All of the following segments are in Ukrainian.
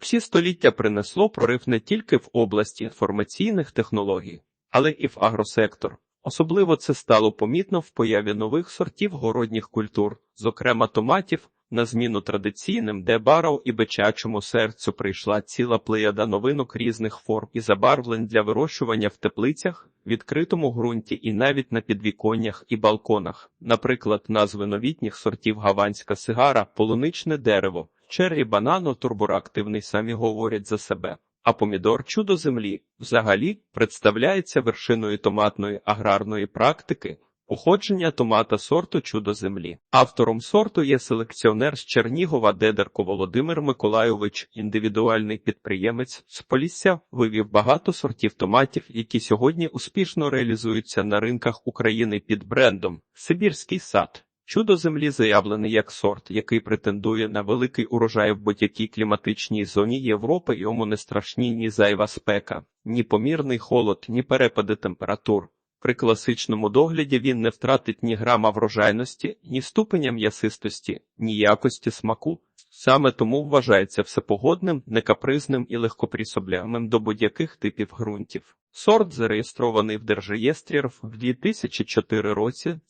Всі століття принесло прорив не тільки в області інформаційних технологій, але і в агросектор. Особливо це стало помітно в появі нових сортів городніх культур, зокрема томатів. На зміну традиційним, де баров і бичачому серцю прийшла ціла плеяда новинок різних форм і забарвлень для вирощування в теплицях, відкритому ґрунті і навіть на підвіконнях і балконах. Наприклад, назви новітніх сортів гаванська сигара, полуничне дерево, черрі банано, турбоактивний самі говорять за себе. А помідор чудо землі взагалі представляється вершиною томатної аграрної практики. Походження томата сорту чудо землі. Автором сорту є селекціонер з Чернігова Дедерко Володимир Миколайович, індивідуальний підприємець з Полісся, вивів багато сортів томатів, які сьогодні успішно реалізуються на ринках України під брендом Сибірський сад. Чудо землі заявлений як сорт, який претендує на великий урожай в будь-якій кліматичній зоні Європи, йому не страшні ні зайва спека, ні помірний холод, ні перепади температур. При класичному догляді він не втратить ні грама врожайності, ні ступеня м'ясистості, ні якості смаку. Саме тому вважається всепогодним, некапризним і легкоприсобляним до будь-яких типів ґрунтів. Сорт зареєстрований в Держреєстрі в 2004 році.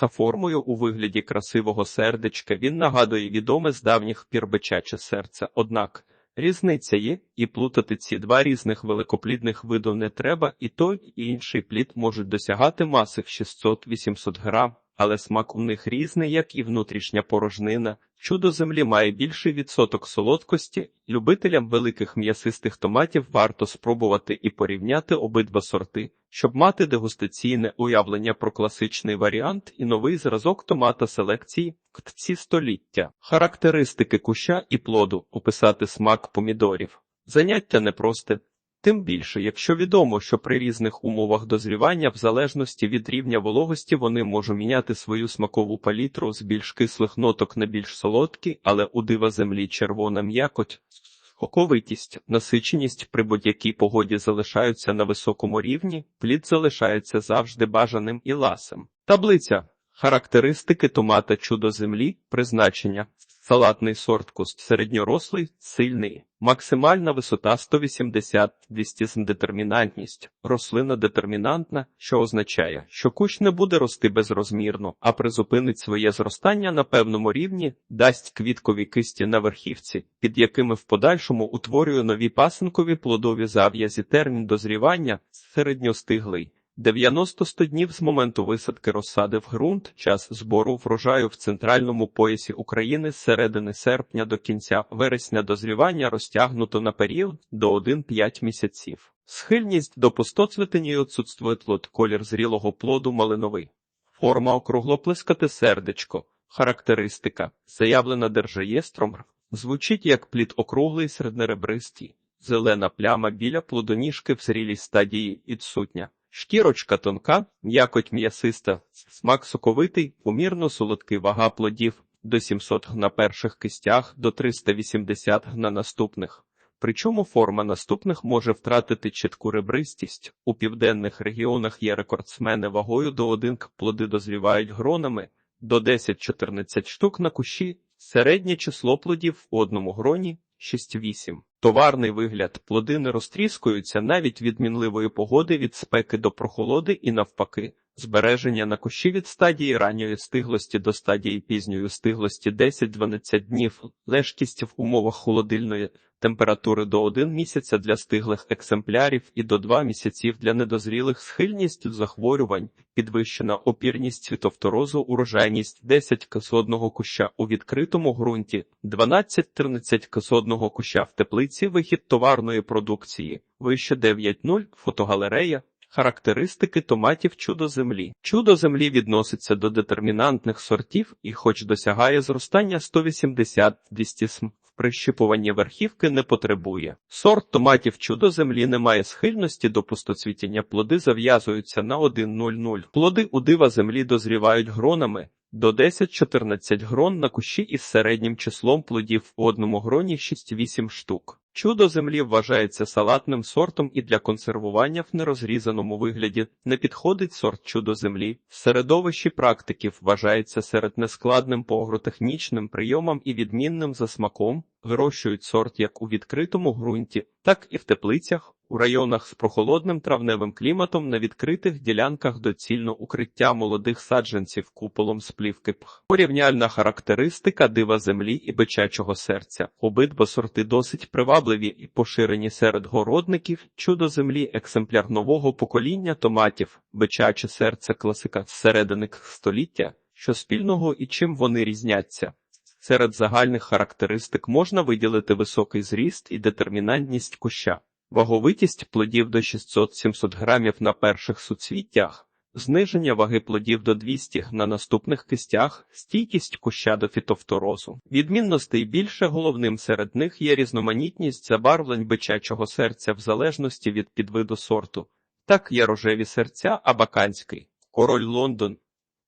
За формою у вигляді красивого сердечка він нагадує відоме з давніх пір бичаче серце. Однак різниця є, і плутати ці два різних великоплідних виду не треба, і той, і інший плід можуть досягати маси в 600-800 грам, але смак у них різний, як і внутрішня порожнина. Чудо землі має більший відсоток солодкості. Любителям великих м'ясистих томатів варто спробувати і порівняти обидва сорти, щоб мати дегустаційне уявлення про класичний варіант і новий зразок томата селекції ктці століття, характеристики куща і плоду, описати смак помідорів. Заняття непросте. Тим більше, якщо відомо, що при різних умовах дозрівання, в залежності від рівня вологості, вони можуть міняти свою смакову палітру з більш кислих ноток на більш солодкі, але у дива землі червона м'якоть, соковитість, насиченість при будь-якій погоді залишаються на високому рівні, плід залишається завжди бажаним і ласим. Таблиця характеристики томата чудо землі, призначення. Салатний сорт куст середньорослий, сильний, максимальна висота 180 200 детермінантність, рослина детермінантна, що означає, що кущ не буде рости безрозмірно, а призупинить своє зростання на певному рівні, дасть квіткові кисті на верхівці, під якими в подальшому утворює нові пасинкові плодові зав'язі термін дозрівання середньостиглий. 90-100 днів з моменту висадки розсади в ґрунт, час збору врожаю в центральному поясі України з середини серпня до кінця вересня дозрівання розтягнуто на період до 1-5 місяців. Схильність до пустоцвітені відсутствує плод, колір зрілого плоду малиновий. Форма округлоплескате сердечко. Характеристика, заявлена держреєстром, звучить як плід округлий середнеребристий, зелена пляма біля плодоніжки в зрілій стадії відсутня. Шкірочка тонка, м'якоть м'ясиста, смак соковитий, умірно солодкий вага плодів до 700 г на перших кистях, до 380 г на наступних. Причому форма наступних може втратити чітку ребристість. У південних регіонах є рекордсмени вагою до 1 плоди дозрівають гронами до 10-14 штук на кущі, середнє число плодів у одному гроні 6-8. Товарний вигляд плоди не розтріскуються навіть від мінливої погоди від спеки до прохолоди і навпаки. Збереження на кущі від стадії ранньої стиглості до стадії пізньої стиглості 10-12 днів, лежкість в умовах холодильної температури до 1 місяця для стиглих екземплярів і до 2 місяців для недозрілих схильність захворювань, підвищена опірність фітофторозу, урожайність 10 к куща у відкритому ґрунті, 12-13 к куща в теплиці, вихід товарної продукції, вище 9.0, фотогалерея, Характеристики томатів чудо землі. Чудо землі відноситься до детермінантних сортів і, хоч досягає зростання 180-200 см, в прищипуванні верхівки не потребує. Сорт томатів чудо землі не має схильності до пустоцвітіння, плоди зав'язуються на 1,00. Плоди у дива землі дозрівають гронами. До 10-14 грон на кущі із середнім числом плодів у одному гроні 6-8 штук. Чудо землі вважається салатним сортом і для консервування в нерозрізаному вигляді не підходить сорт чудо землі. Середовищі практиків вважається серед нескладним по агротехнічним прийомам і відмінним за смаком. Вирощують сорт як у відкритому ґрунті, так і в теплицях, у районах з прохолодним травневим кліматом на відкритих ділянках доцільно укриття молодих саджанців куполом з плівки пх. Порівняльна характеристика дива землі і бичачого серця. Обидва сорти досить привабливі і поширені серед городників. Чудо землі екземпляр нового покоління томатів, бичаче серце класика середини століття. Що спільного і чим вони різняться? Серед загальних характеристик можна виділити високий зріст і детермінантність куща, ваговитість плодів до 600-700 грамів на перших суцвіттях, зниження ваги плодів до 200 на наступних кистях, стійкість куща до фітофторозу. Відмінностей більше головним серед них є різноманітність забарвлень бичачого серця в залежності від підвиду сорту. Так є рожеві серця абаканський, король Лондон,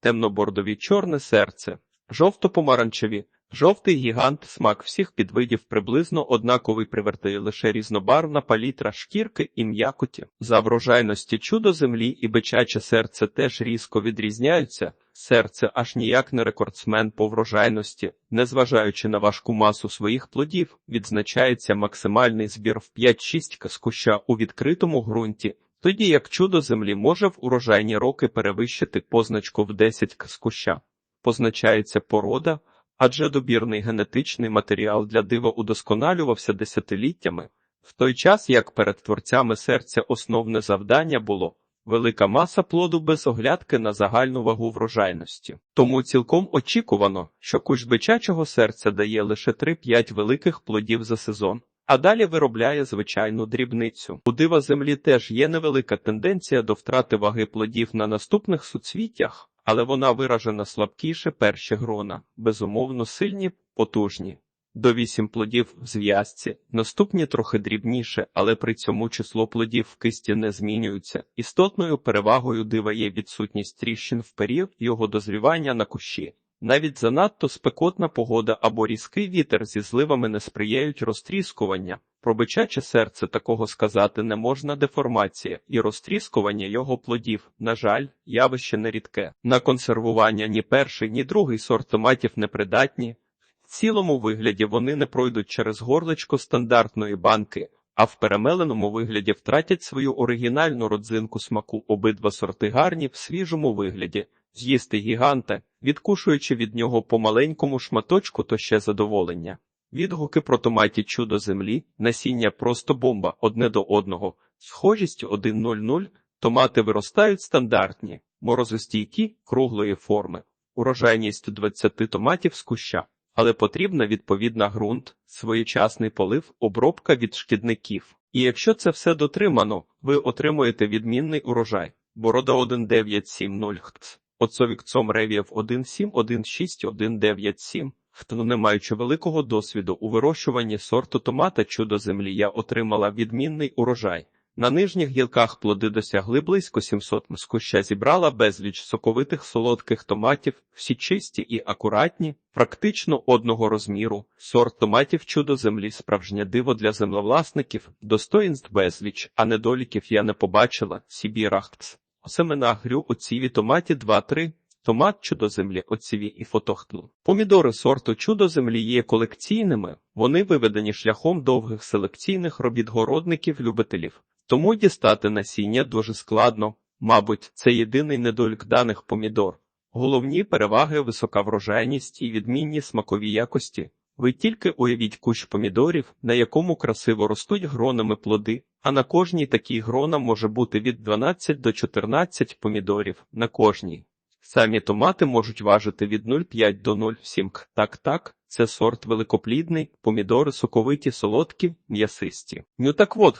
темнобордові чорне серце, жовто-помаранчеві, жовтий гігант, смак всіх підвидів приблизно однаковий привертає лише різнобарвна палітра шкірки і м'якоті. За врожайності чудо землі і бичаче серце теж різко відрізняються. Серце аж ніяк не рекордсмен по врожайності, незважаючи на важку масу своїх плодів, відзначається максимальний збір в 5-6 з у відкритому ґрунті. Тоді як чудо землі може в урожайні роки перевищити позначку в 10 к з. Позначається порода, адже добірний генетичний матеріал для дива удосконалювався десятиліттями, в той час як перед творцями серця основне завдання було велика маса плоду без оглядки на загальну вагу врожайності. Тому цілком очікувано, що кущ бичачого серця дає лише 3-5 великих плодів за сезон. А далі виробляє звичайну дрібницю. У дива землі теж є невелика тенденція до втрати ваги плодів на наступних суцвіттях, але вона виражена слабкіше перші грона, безумовно сильні, потужні. До вісім плодів в зв'язці, наступні трохи дрібніше, але при цьому число плодів в кисті не змінюється. Істотною перевагою дива є відсутність тріщин в період його дозрівання на кущі. Навіть занадто спекотна погода або різкий вітер зі зливами не сприяють розтріскування. Про бичаче серце такого сказати не можна деформація і розтріскування його плодів, на жаль, явище нерідке. На консервування ні перший, ні другий сорт томатів не придатні. В цілому вигляді вони не пройдуть через горлечко стандартної банки, а в перемеленому вигляді втратять свою оригінальну родзинку смаку обидва сорти гарні в свіжому вигляді. З'їсти гіганта, відкушуючи від нього по маленькому шматочку, то ще задоволення. Відгуки про томаті чудо землі, насіння просто бомба одне до одного, схожість 1.00, томати виростають стандартні, морозостійкі, круглої форми, урожайність 20 томатів з куща, але потрібна відповідна ґрунт, своєчасний полив, обробка від шкідників. І якщо це все дотримано, ви отримуєте відмінний урожай. Борода 1970 хтс. Оцовік цом ревієв 1716197. Хто не маючи великого досвіду у вирощуванні сорту томата чудо землі, я отримала відмінний урожай. На нижніх гілках плоди досягли близько 700 з куща зібрала безліч соковитих солодких томатів, всі чисті і акуратні, практично одного розміру. Сорт томатів чудо землі справжнє диво для землевласників, достоїнств безліч, а недоліків я не побачила. Сібірахтс. Семена грю оціві томаті 2-3, томат чудо землі оціві і фотохтл. Помідори сорту чудо землі є колекційними, вони виведені шляхом довгих селекційних робіт городників-любителів. Тому дістати насіння дуже складно, мабуть, це єдиний недолік даних помідор. Головні переваги висока врожайність і відмінні смакові якості. Ви тільки уявіть кущ помідорів, на якому красиво ростуть гронами плоди, а на кожній такій грона може бути від 12 до 14 помідорів на кожній. Самі томати можуть важити від 0,5 до 0,7 к. Так, так, це сорт великоплідний, помідори соковиті, солодкі, м'ясисті. Ну так от,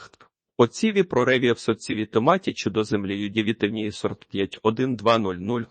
оціві прореві в соціві томаті чудо землі юдівітивні сорт 51200.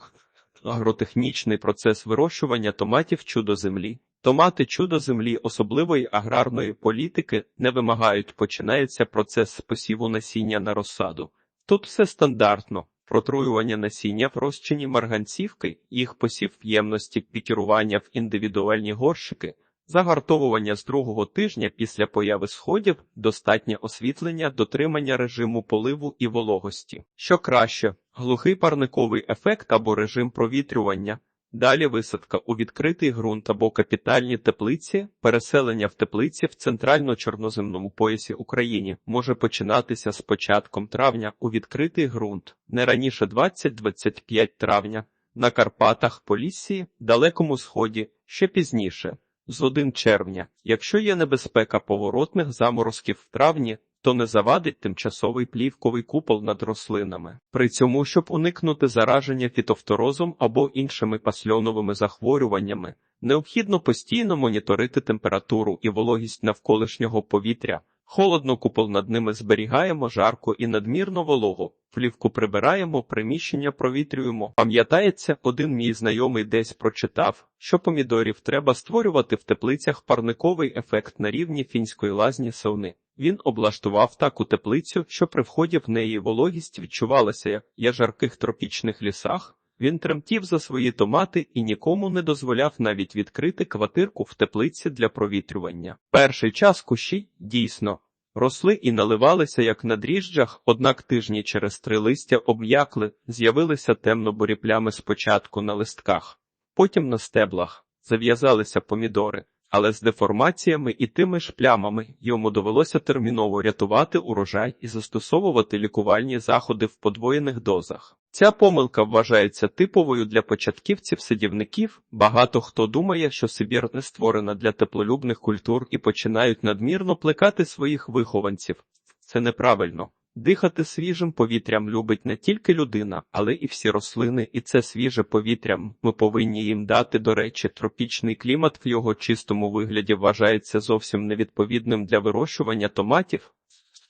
Агротехнічний процес вирощування томатів чудо землі. Томати чудо землі особливої аграрної політики не вимагають, починається процес посіву насіння на розсаду. Тут все стандартно. Протруювання насіння в розчині марганцівки, їх посів в ємності, пікірування в індивідуальні горщики, загартовування з другого тижня після появи сходів, достатнє освітлення, дотримання режиму поливу і вологості. Що краще, глухий парниковий ефект або режим провітрювання. Далі висадка у відкритий ґрунт або капітальні теплиці, переселення в теплиці в центрально-чорноземному поясі Україні може починатися з початком травня у відкритий ґрунт, не раніше 20-25 травня, на Карпатах, Поліссі, Далекому Сході, ще пізніше, з 1 червня. Якщо є небезпека поворотних заморозків в травні, то не завадить тимчасовий плівковий купол над рослинами. При цьому, щоб уникнути зараження фітофторозом або іншими пасльоновими захворюваннями, необхідно постійно моніторити температуру і вологість навколишнього повітря. Холодно купол над ними зберігаємо жарко і надмірно вологу. Плівку прибираємо, приміщення провітрюємо. Пам'ятається, один мій знайомий десь прочитав, що помідорів треба створювати в теплицях парниковий ефект на рівні фінської лазні сауни. Він облаштував таку теплицю, що при вході в неї вологість відчувалася як я жарких тропічних лісах. Він тремтів за свої томати і нікому не дозволяв навіть відкрити квартирку в теплиці для провітрювання. Перший час кущі дійсно росли і наливалися як на дріжджах, однак тижні через три листя обм'якли, з'явилися темно-бурі плями спочатку на листках, потім на стеблах, зав'язалися помідори. Але з деформаціями і тими ж плямами йому довелося терміново рятувати урожай і застосовувати лікувальні заходи в подвоєних дозах. Ця помилка вважається типовою для початківців-садівників. Багато хто думає, що Сибір не створена для теплолюбних культур і починають надмірно плекати своїх вихованців. Це неправильно. Дихати свіжим повітрям любить не тільки людина, але і всі рослини, і це свіже повітря ми повинні їм дати. До речі, тропічний клімат в його чистому вигляді вважається зовсім невідповідним для вирощування томатів.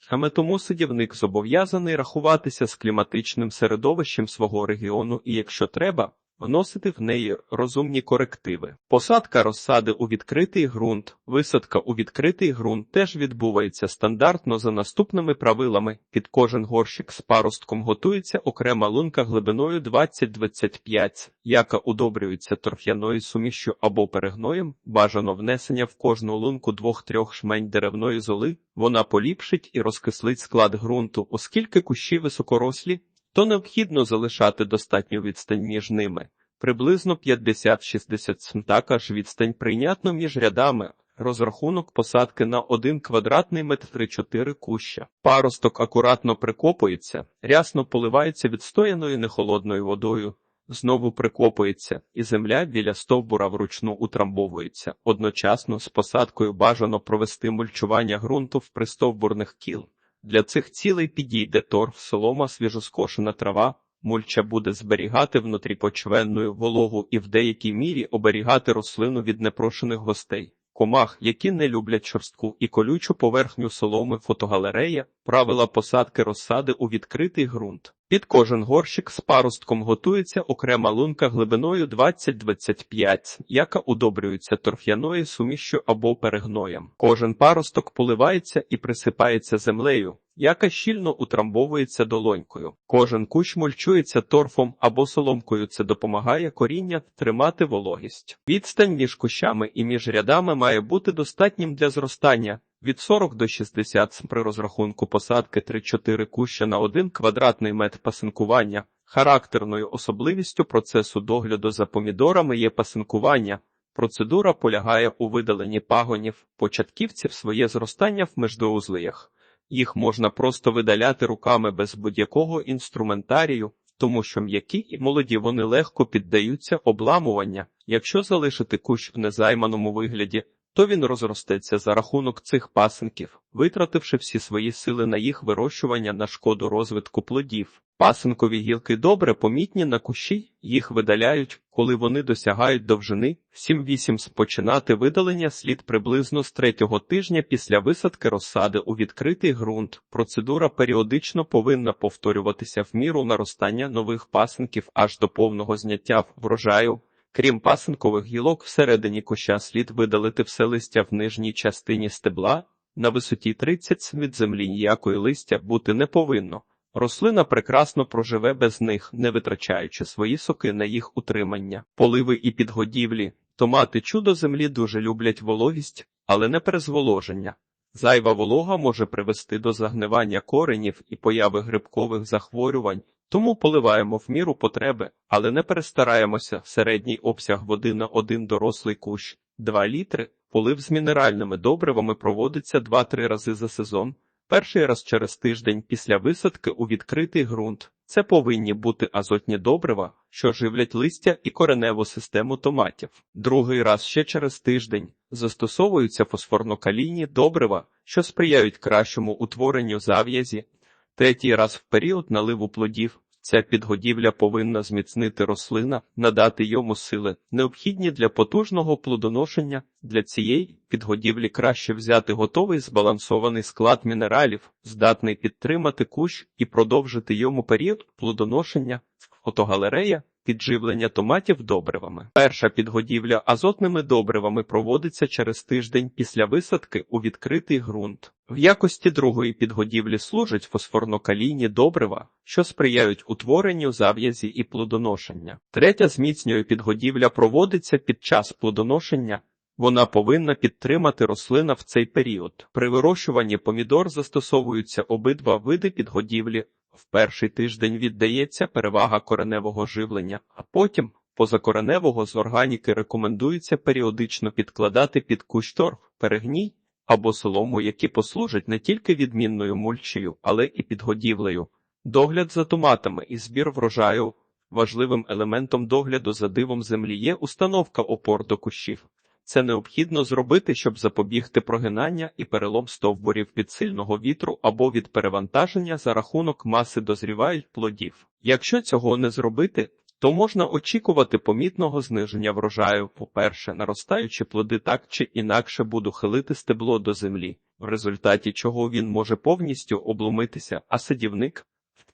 Саме тому садівник зобов'язаний рахуватися з кліматичним середовищем свого регіону і, якщо треба, вносити в неї розумні корективи. Посадка розсади у відкритий ґрунт, висадка у відкритий ґрунт теж відбувається стандартно за наступними правилами. Під кожен горщик з паростком готується окрема лунка глибиною 20-25, яка удобрюється торф'яною сумішю або перегноєм. Бажано внесення в кожну лунку двох-трьох шмень деревної золи. Вона поліпшить і розкислить склад ґрунту, оскільки кущі високорослі то необхідно залишати достатню відстань між ними. Приблизно 50-60 см також відстань прийнятно між рядами. Розрахунок посадки на 1 квадратний метр 3-4 куща. Паросток акуратно прикопується, рясно поливається відстояною нехолодною водою, знову прикопується, і земля біля стовбура вручну утрамбовується. Одночасно з посадкою бажано провести мульчування ґрунту в пристовбурних кіл. Для цих цілей підійде торф, солома, свіжоскошена трава, мульча буде зберігати внутріпочвенну вологу і в деякій мірі оберігати рослину від непрошених гостей. Комах, які не люблять шорстку і колючу поверхню соломи фотогалерея, правила посадки розсади у відкритий ґрунт. Під кожен горщик з паростком готується окрема лунка глибиною 20-25, яка удобрюється торф'яною сумішю або перегноєм. Кожен паросток поливається і присипається землею, яка щільно утрамбовується долонькою. Кожен кущ мульчується торфом або соломкою. Це допомагає коріння тримати вологість. Відстань між кущами і між рядами має бути достатнім для зростання. Від 40 до 60 при розрахунку посадки 3-4 куща на 1 квадратний метр пасинкування. Характерною особливістю процесу догляду за помідорами є пасинкування. Процедура полягає у видаленні пагонів, початківців своє зростання в междоузлиях. Їх можна просто видаляти руками без будь-якого інструментарію, тому що м'які і молоді вони легко піддаються обламування. Якщо залишити кущ в незайманому вигляді, то він розростеться за рахунок цих пасинків, витративши всі свої сили на їх вирощування на шкоду розвитку плодів. Пасинкові гілки добре помітні на кущі, їх видаляють, коли вони досягають довжини 7-8 Починати видалення слід приблизно з третього тижня після висадки розсади у відкритий ґрунт. Процедура періодично повинна повторюватися в міру наростання нових пасинків аж до повного зняття врожаю. Крім пасинкових гілок, всередині куща слід видалити все листя в нижній частині стебла, на висоті 30 від землі ніякої листя бути не повинно. Рослина прекрасно проживе без них, не витрачаючи свої соки на їх утримання. Поливи і підгодівлі. Томати чудо землі дуже люблять вологість, але не перезволоження. Зайва волога може привести до загнивання коренів і появи грибкових захворювань, Тому поливаємо в міру потреби, але не перестараємося. Середній обсяг води на один дорослий кущ 2 літри. Полив з мінеральними добривами проводиться 2-3 рази за сезон. Перший раз через тиждень після висадки у відкритий ґрунт. Це повинні бути азотні добрива, що живлять листя і кореневу систему томатів. Другий раз ще через тиждень застосовуються фосфорно-калійні добрива, що сприяють кращому утворенню зав'язі. Третій раз в період наливу плодів. Ця підгодівля повинна зміцнити рослина, надати йому сили, необхідні для потужного плодоношення. Для цієї підгодівлі краще взяти готовий збалансований склад мінералів, здатний підтримати кущ і продовжити йому період плодоношення. Фотогалерея підживлення томатів добривами. Перша підгодівля азотними добривами проводиться через тиждень після висадки у відкритий ґрунт. В якості другої підгодівлі служать фосфорно-калійні добрива, що сприяють утворенню зав'язі і плодоношення. Третя зміцнює підгодівля проводиться під час плодоношення. Вона повинна підтримати рослина в цей період. При вирощуванні помідор застосовуються обидва види підгодівлі. В перший тиждень віддається перевага кореневого живлення, а потім позакореневого з органіки рекомендується періодично підкладати під кущ торф, перегній або солому, які послужать не тільки відмінною мульчею, але і підгодівлею. Догляд за томатами і збір врожаю. Важливим елементом догляду за дивом землі є установка опор до кущів. Це необхідно зробити, щоб запобігти прогинання і перелом стовбурів від сильного вітру або від перевантаження за рахунок маси дозрівають плодів. Якщо цього не зробити, то можна очікувати помітного зниження врожаю. По-перше, наростаючі плоди так чи інакше буду хилити стебло до землі, в результаті чого він може повністю обломитися, а садівник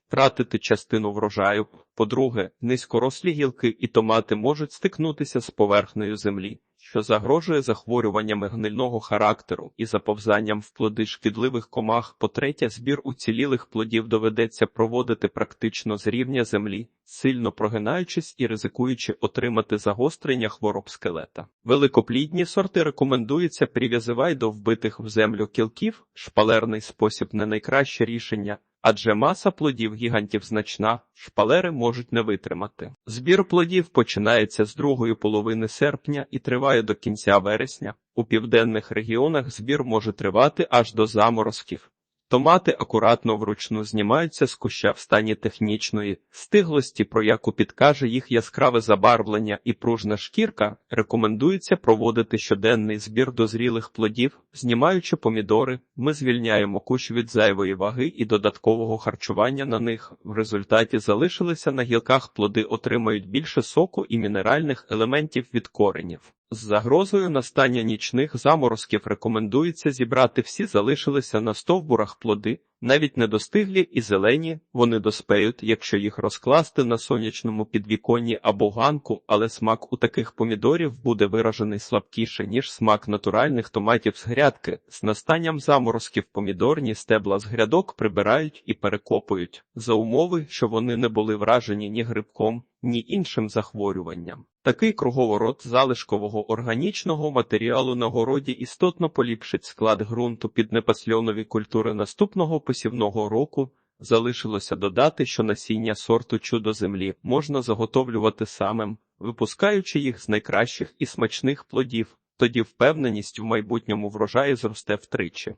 втратити частину врожаю. По-друге, низькорослі гілки і томати можуть стикнутися з поверхнею землі, що загрожує захворюваннями гнильного характеру і заповзанням в плоди шкідливих комах. По-третє, збір уцілілих плодів доведеться проводити практично з рівня землі, сильно прогинаючись і ризикуючи отримати загострення хвороб скелета. Великоплідні сорти рекомендується прив'язивай до вбитих в землю кілків, шпалерний спосіб не найкраще рішення. Адже маса плодів гігантів значна, шпалери можуть не витримати. Збір плодів починається з другої половини серпня і триває до кінця вересня. У південних регіонах збір може тривати аж до заморозків. Томати акуратно вручну знімаються з куща в стані технічної стиглості, про яку підкаже їх яскраве забарвлення і пружна шкірка, рекомендується проводити щоденний збір дозрілих плодів, знімаючи помідори, ми звільняємо кущ від зайвої ваги і додаткового харчування на них. В результаті залишилися на гілках плоди отримають більше соку і мінеральних елементів від коренів. З загрозою настання нічних заморозків рекомендується зібрати всі залишилися на стовбурах плоди, навіть недостиглі і зелені, вони доспеють, якщо їх розкласти на сонячному підвіконні або ганку, але смак у таких помідорів буде виражений слабкіше, ніж смак натуральних томатів з грядки. З настанням заморозків помідорні стебла з грядок прибирають і перекопують, за умови, що вони не були вражені ні грибком, ні іншим захворюванням. Такий круговорот залишкового органічного матеріалу на городі істотно поліпшить склад ґрунту під непасльонові культури наступного посівного року. Залишилося додати, що насіння сорту чудо землі можна заготовлювати самим, випускаючи їх з найкращих і смачних плодів. Тоді впевненість в майбутньому врожаї зросте втричі.